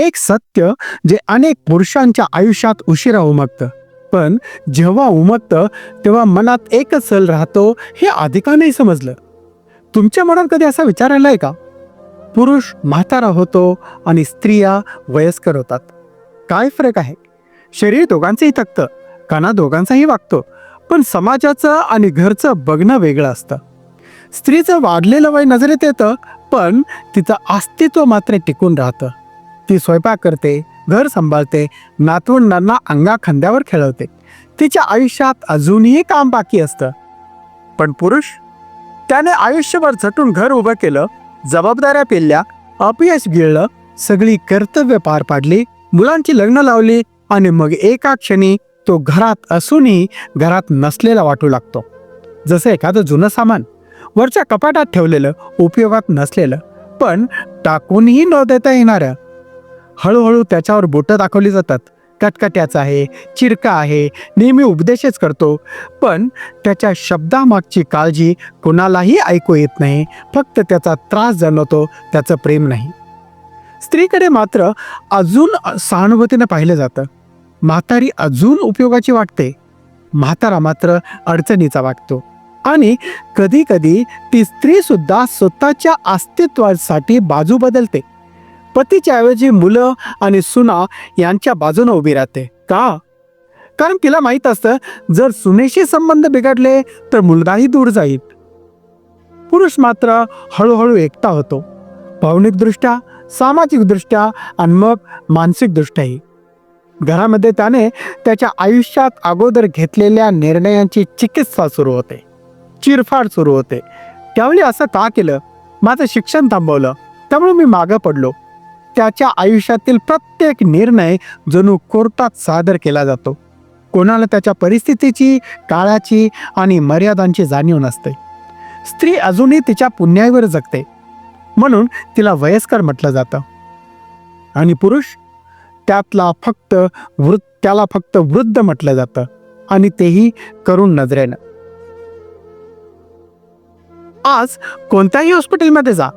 एक सत्य जे अनेक पुरुषांच्या आयुष्यात उशिरा उमगतं. पण जेव्हा उमगतं तेव्हा मनात एकच सल राहतो हे अधिकांनाही समजलं. तुमच्या मनात कधी असा विचार आलाय का? पुरुष म्हातारा होतो आणि स्त्रिया वयस्कर होतात. काय फरक आहे? शरीर दोघांचंही थकतं काना दोघांचाही वागतो पण समाजाचं आणि घरचं बघणं वेगळं असतं. स्त्रीचं वाढलेलं वय नजरेत येतं पण तिचं अस्तित्व मात्र टिकून राहतं. ती स्वयंपाक करते घर सांभाळते नातवंडांना अंगा खांद्यावर खेळवते. तिच्या आयुष्यात अजूनही काम बाकी असतं. पण पुरुष त्याने आयुष्यभर झटून घर उभं केलं जबाबदाऱ्या पेलल्या अपयश गिळलं सगळी कर्तव्य पार पाडली मुलांची लग्न लावली आणि मग एका क्षणी तो घरात असूनही घरात नसलेला वाटू लागतो. जसं एखादं जुनं सामान वरच्या कपाटात ठेवलेलं उपयोगात नसलेलं पण टाकूनही न देता येणारं हळूहळू त्याच्यावर बोटं दाखवली जातात. कटकट्याचा आहे चिरका आहे नेहमी उपदेशच करतो. पण त्याच्या शब्दामागची काळजी कुणालाही ऐकू येत नाही. फक्त त्याचा त्रास जाणवतो त्याचं प्रेम नाही. स्त्रीकडे मात्र अजून सहानुभूतीनं पाहिलं जातं. म्हातारी अजून उपयोगाची वाटते. म्हातारा मात्र अडचणीचा वाटतो. आणि कधी कधी ती स्त्री सुद्धा स्वतःच्या अस्तित्वासाठी बाजू बदलते. पतीच्या ऐवजी मुलं आणि सुना यांच्या बाजूने उभी राहते. का? कारण तिला माहीत असतं जर सुनेशी संबंध बिघडले तर मुलगाही दूर जाईल. पुरुष मात्र हळूहळू एकटा होतो. भावनिकदृष्ट्या सामाजिकदृष्ट्या आणि मग मानसिकदृष्ट्याही. घरामध्ये त्याने त्याच्या आयुष्यात अगोदर घेतलेल्या निर्णयांची चिकित्सा सुरू होते. चिरफाड सुरू होते. त्यावेळी असं का केलं? माझं शिक्षण थांबवलं. त्यामुळे मी मागं पडलो. त्याच्या आयुष्यातील प्रत्येक निर्णय जणू कोर्टात सादर केला जातो. कोणाला त्याच्या परिस्थितीची काळाची आणि मर्यादांची जाणीव नसते. स्त्री अजूनही तिच्या पुण्याईवर जगते. म्हणून तिला वयस्कर म्हटलं जातं. आणि पुरुष? त्यातला फक्त वृद्ध त्याला फक्त वृद्ध म्हटलं जातं. आणि तेही करून नजरेनं. आज कोणत्याही हॉस्पिटलमध्ये जा.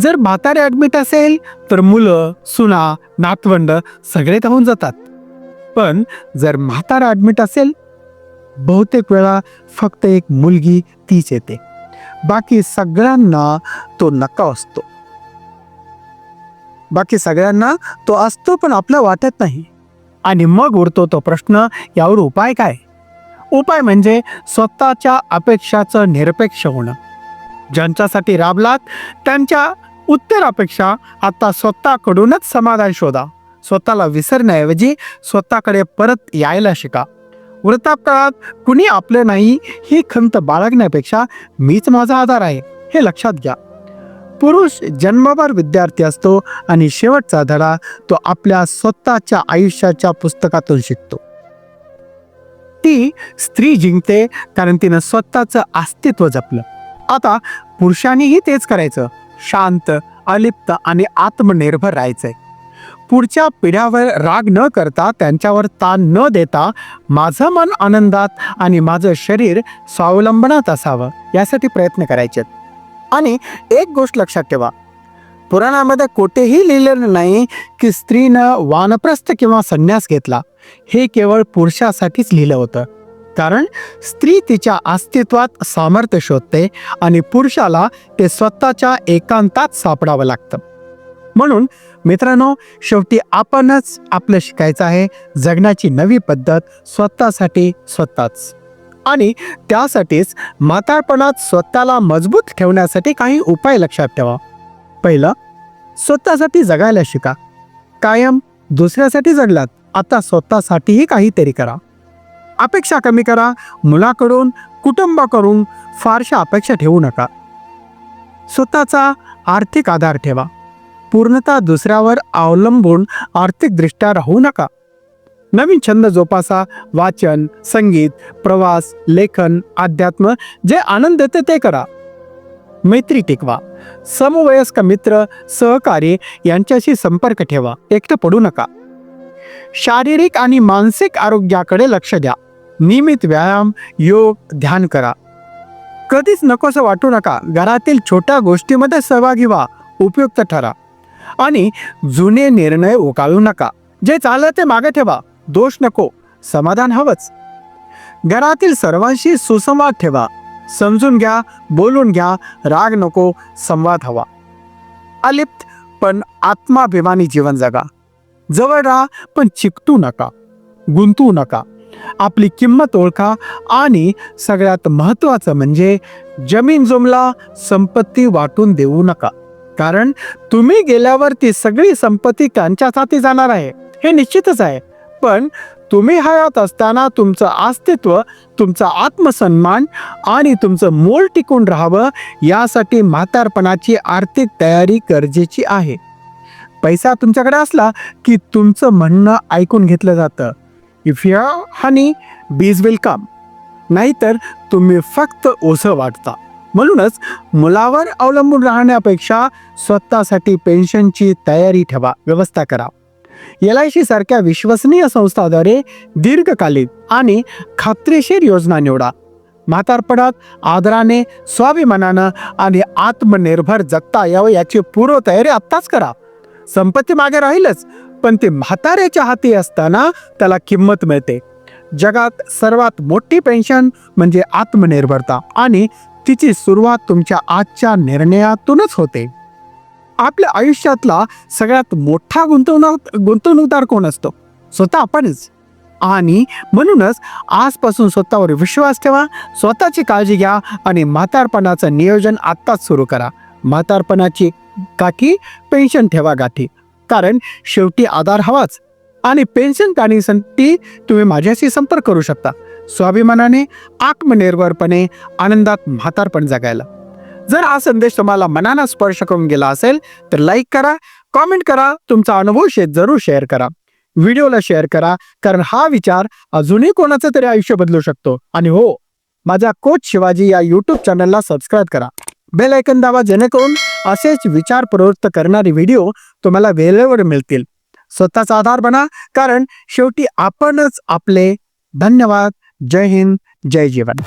जर म्हातारे ॲडमिट असेल तर मुलं सुना नातवंड सगळे धावून जातात. पण जर म्हातारा ॲडमिट असेल बहुतेक वेळा फक्त एक मुलगी तीच येते. बाकी सगळ्यांना तो नका असतो. बाकी सगळ्यांना तो असतो पण आपलं वाटत नाही. आणि मग उरतो तो प्रश्न यावर उपाय काय? उपाय म्हणजे स्वतःच्या अपेक्षाचं निरपेक्ष होणं. ज्यांच्यासाठी राबलात त्यांच्या उत्तरापेक्षा आता स्वतःकडूनच समाधान शोधा. स्वतःला विसरण्याऐवजी स्वतःकडे परत यायला शिका. व्रतापकाळात कुणी आपलं नाही ही खंत बाळगण्यापेक्षा मीच माझा आधार आहे हे लक्षात घ्या. पुरुष जन्मभर विद्यार्थी असतो आणि शेवटचा धडा तो आपल्या स्वतःच्या आयुष्याच्या पुस्तकातून शिकतो. ती स्त्री जिंकते कारण तिनं स्वतःचं अस्तित्व जपलं. आता पुरुषांनीही तेच करायचं. शांत अलिप्त आणि आत्मनिर्भर राहायचंय. पुढच्या पिढ्यावर राग न करता त्यांच्यावर ताण न देता माझं मन आनंदात आणि माझं शरीर स्वावलंबनात असावं यासाठी प्रयत्न करायचे. आणि एक गोष्ट लक्षात ठेवा पुराणामध्ये कोठेही लिहिलेलं नाही की स्त्रीनं वानप्रस्थ किंवा संन्यास घेतला. हे केवळ पुरुषासाठीच लिहिलं होतं. कारण स्त्री तिच्या अस्तित्वात सामर्थ्य शोधते आणि पुरुषाला ते स्वतःच्या एकांतात सापडावं लागतं. म्हणून मित्रांनो शेवटी आपणच आपलं शिकायचं आहे. जगण्याची नवी पद्धत स्वतःसाठी स्वतःच. आणि त्यासाठीच म्हातारपणात स्वतःला मजबूत ठेवण्यासाठी काही उपाय लक्षात ठेवा. पहिलं स्वतःसाठी जगायला शिका. कायम दुसऱ्यासाठी जगलात. आता स्वतःसाठीही काहीतरी करा. अपेक्षा कमी करा. मुलाकडून कुटुंबाकडून फारशा अपेक्षा ठेवू नका. स्वतःचा आर्थिक आधार ठेवा. पूर्णतः दुसऱ्यावर अवलंबून आर्थिकदृष्ट्या राहू नका. नवीन छंद जोपासा. वाचन संगीत प्रवास लेखन अध्यात्म जे आनंद देते ते करा. मैत्री टिकवा. समवयस्क मित्र सहकारी यांच्याशी संपर्क ठेवा. एकटं पडू नका. शारीरिक आणि मानसिक आरोग्याकडे लक्ष द्या. नियमित व्यायाम योग ध्यान करा. कधीच नकोसं वाटू नका. घरातील छोट्या गोष्टीमध्ये सहभागी व्हा. उपयुक्त ठरा. आणि जुने निर्णय उकाळू नका. जे चाललं ते मागे ठेवा. दोष नको. समाधान हवंच. घरातील सर्वांशी सुसंवाद ठेवा. समजून घ्या बोलून घ्या. राग नको संवाद हवा. अलिप्त पण आत्माभिमानी जीवन जगा. जवळ राहा पण चिकटू नका. गुंतू नका. आपली किंमत ओळखा आणि सगळ्यात महत्वाचं म्हणजे जमीन जुमला संपत्ती वाटून देऊ नका. कारण तुम्ही गेल्यावर ती सगळी संपत्ती त्यांच्या हाती जाणार आहे. हे निश्चितच आहे. पण तुम्ही हयात असताना तुमचं अस्तित्व तुमचा आत्मसन्मान आणि तुमचं मोल टिकून राहावं यासाठी म्हातारपणाची आर्थिक तयारी गरजेची आहे. पैसा तुमच्याकडे असला की तुमचं म्हणणं ऐकून घेतलं जातं. If you honey bees will come नाहीतर तुम्ही फक्त ओझं वाटता. म्हणूनच मुलावर अवलंबून राहण्यापेक्षा स्वतःसाठी पेन्शनची तयारी ठेवा व्यवस्था करा. एल आय सी सारख्या विश्वसनीय संस्थाद्वारे दीर्घकालीन आणि खात्रीशीर योजना निवडा. म्हातारपणात आदराने स्वाभिमानानं आणि आत्मनिर्भर जगता यावं याची पूर्वतयारी आत्ताच करा. संपत्ती मागे राहीलच पण ते म्हाताऱ्याच्या हाती असताना त्याला किंमत मिळते. जगात सर्वात मोठी पेन्शन म्हणजे आत्मनिर्भरता आणि तिची सुरुवात तुमच्या आजच्या निर्णयातूनच होते. आपल्या आयुष्यातला सगळ्यात मोठा गुंतवणूक गुंतवणूकदार कोण असतो? स्वतः आपणच. आणि म्हणूनच आजपासून स्वतःवर विश्वास ठेवा स्वतःची काळजी घ्या आणि म्हातारपणाचं नियोजन आत्ताच सुरू करा. म्हातारपणाची काठी पेन्शन ठेवा गाठी. कारण शेवटी आधार हवाच. आणि पेन्शन काढण्यासाठी तुम्ही माझ्याशी संपर्क करू शकता. स्वाभिमानाने आत्मनिर्भरपणे आनंदात म्हातारपण जगायला. जर हा संदेश तुम्हाला मनाला स्पर्श करून गेला असेल तर लाईक करा कॉमेंट करा तुमचा अनुभव शे जरूर शेअर करा. व्हिडिओला शेअर करा कारण हा विचार अजूनही कोणाचं तरी आयुष्य बदलू शकतो. आणि हो माझ्या कोच शिवाजी या यूट्यूब चॅनलला सबस्क्राईब करा. बेल ऐकन दावा जेणेकरून असेच विचार प्रवृत्त करणारे व्हिडिओ तुम्हाला वेळेवर मिळतील. स्वतःचा आधार बना कारण शेवटी आपणच आपले. धन्यवाद. जय हिंद. जय जीवन.